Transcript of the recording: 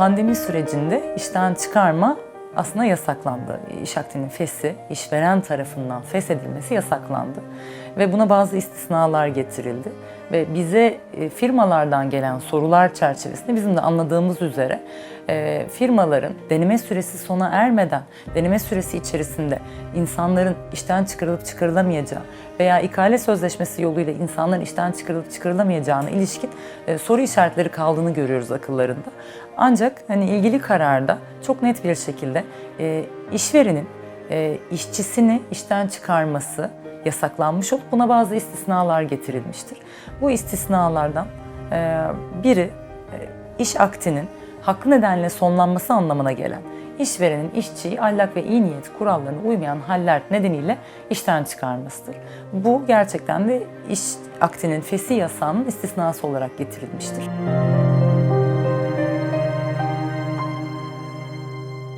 Pandemi sürecinde işten çıkarma aslında yasaklandı. İş akdinin fesi, işveren tarafından feshedilmesi yasaklandı. Ve buna bazı istisnalar getirildi. Ve bize e, firmalardan gelen sorular çerçevesinde bizim de anladığımız üzere e, firmaların deneme süresi sona ermeden, deneme süresi içerisinde insanların işten çıkarılıp çıkarılamayacağı veya ikale sözleşmesi yoluyla insanların işten çıkarılıp çıkarılamayacağına ilişkin e, soru işaretleri kaldığını görüyoruz akıllarında. Ancak hani ilgili kararda çok net bir şekilde e, işverenin e, işçisini işten çıkarması yasaklanmış olup buna bazı istisnalar getirilmiştir. Bu istisnalardan e, biri e, iş aktinin haklı nedenle sonlanması anlamına gelen işverenin işçiyi ahlak ve iyi niyet kurallarına uymayan haller nedeniyle işten çıkarmasıdır. Bu gerçekten de iş aktinin fesi yasağının istisnası olarak getirilmiştir.